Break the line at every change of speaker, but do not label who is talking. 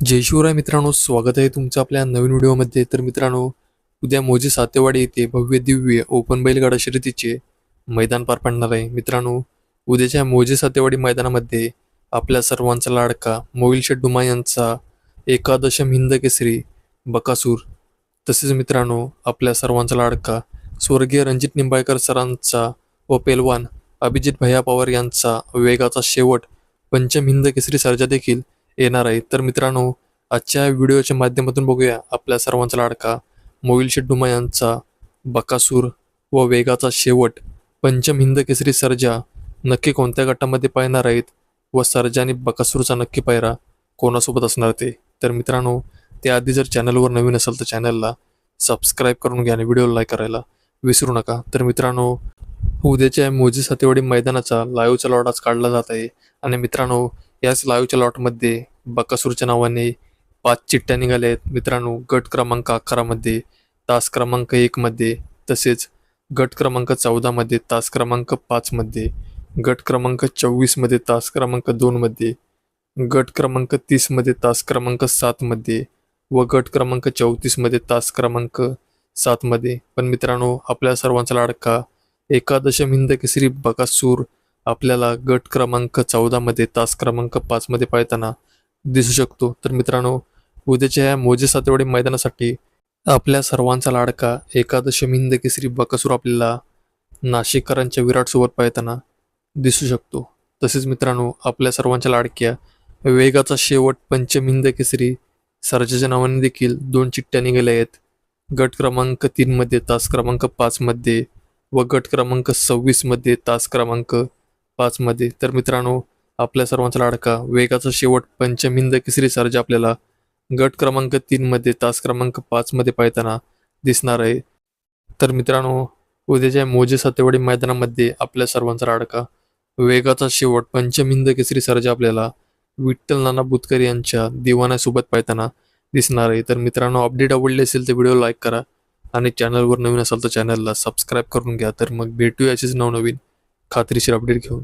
जय शिवराय मित्रांनो स्वागत आहे तुमचं आपल्या नवीन व्हिडिओमध्ये. तर मित्रांनो उद्या मोजे सातेवाडी येथे भव्य दिव्य ओपन बैलगाडा शर्यतीचे मैदान पार पडणार आहे. मित्रांनो उद्याच्या मोजे सातेवाडी मैदानामध्ये आपल्या सर्वांचा लाडका मोविल शेड्डुमा यांचा एकादशम हिंद केसरी बकासूर. तसेच मित्रांनो आपल्या सर्वांचा लाडका स्वर्गीय रणजित निंबाळकर सरांचा व पेलवान अभिजित भैया पवार यांचा वेगाचा शेवट पंचम हिंद केसरी सर्जा देखील येणार आहे. तर मित्रांनो आजच्या व्हिडिओच्या माध्यमातून बघूया आपल्या सर्वांचा लाडका मोविल शेड्डुमा यांचा बकासूर व वेगाचा शेवट. पंचम हिंद केसरी सर्जा नक्की कोणत्या गटामध्ये पाहणार आहेत व सर्जा आणि बकासूरचा नक्की पायरा कोणासोबत असणार ते? तर मित्रांनो त्याआधी जर चॅनलवर नवीन असेल तर चॅनलला सबस्क्राईब करून घ्या आणि व्हिडिओला लाईक करायला विसरू नका. तर मित्रांनो उद्याच्या मोजी सातेवाडी मैदानाचा लाईव्हचा लॉट आज काढला जात आहे. आणि मित्रांनो याच लाईव्हच्या लॉटमध्ये बकासूरच्या नावाने पाच चिठ्ठ्या निघाल्या आहेत मित्रांनो गट क्रमांक अकरामध्ये तास क्रमांक एकमध्ये तसेच गट क्रमांक चौदामध्ये तास क्रमांक पाचमध्ये गट क्रमांक चोवीसमध्ये तास क्रमांक दोनमध्ये गट क्रमांक तीसमध्ये तास क्रमांक सातमध्ये व गट क्रमांक चौतीसमध्ये तास क्रमांक सातमध्ये पण मित्रांनो आपल्या सर्वांचा लाडका एकादशम हिंद केसरी बकासूर आपल्याला गट क्रमांक चौदामध्ये तास क्रमांक पाचमध्ये पाहताना दिसू शकतो. तर मित्रांनो उद्याच्या या मोजे सातेवाडी मैदानासाठी आपल्या सर्वांचा लाडका एकादशी मिंद केसरी बकासूर आपल्याला नाशिककरांच्या विराटसोबत पाहताना दिसू शकतो. तसेच मित्रांनो आपल्या सर्वांच्या लाडक्या वेगाचा शेवट पंचमिंद केसरी सरजाच्या नावाने देखील दोन चिठ्ठ्या निघाल्या आहेत. गट क्रमांक तीनमध्ये तास क्रमांक पाचमध्ये व गट क्रमांक सव्वीसमध्ये तास क्रमांक पाचमध्ये तर मित्रांनो आपल्या सर्वांचा लाडका. वेगाचा शेवट पंचम हिंद केसरी सर्ज आपल्याला गट क्रमांक तीनमध्ये तास क्रमांक पाचमध्ये पाहताना दिसणार आहे. तर मित्रांनो उद्याच्या मोजे सातेवाडी मैदानामध्ये आपल्या सर्वांचा लाडका. वेगाचा शेवट पंचम हिंद केसरी सर्ज आपल्याला विठ्ठल नाना बुतकर यांच्या दिवाण्यासोबत पाहताना दिसणार आहे. तर मित्रांनो अपडेट आवडली असेल तर व्हिडिओ लाईक करा आणि चॅनलवर नवीन असाल तर चॅनलला सबस्क्राईब करून घ्या. तर मग भेटूया अशीच नवनवीन खात्रीशीर अपडेट घेऊन.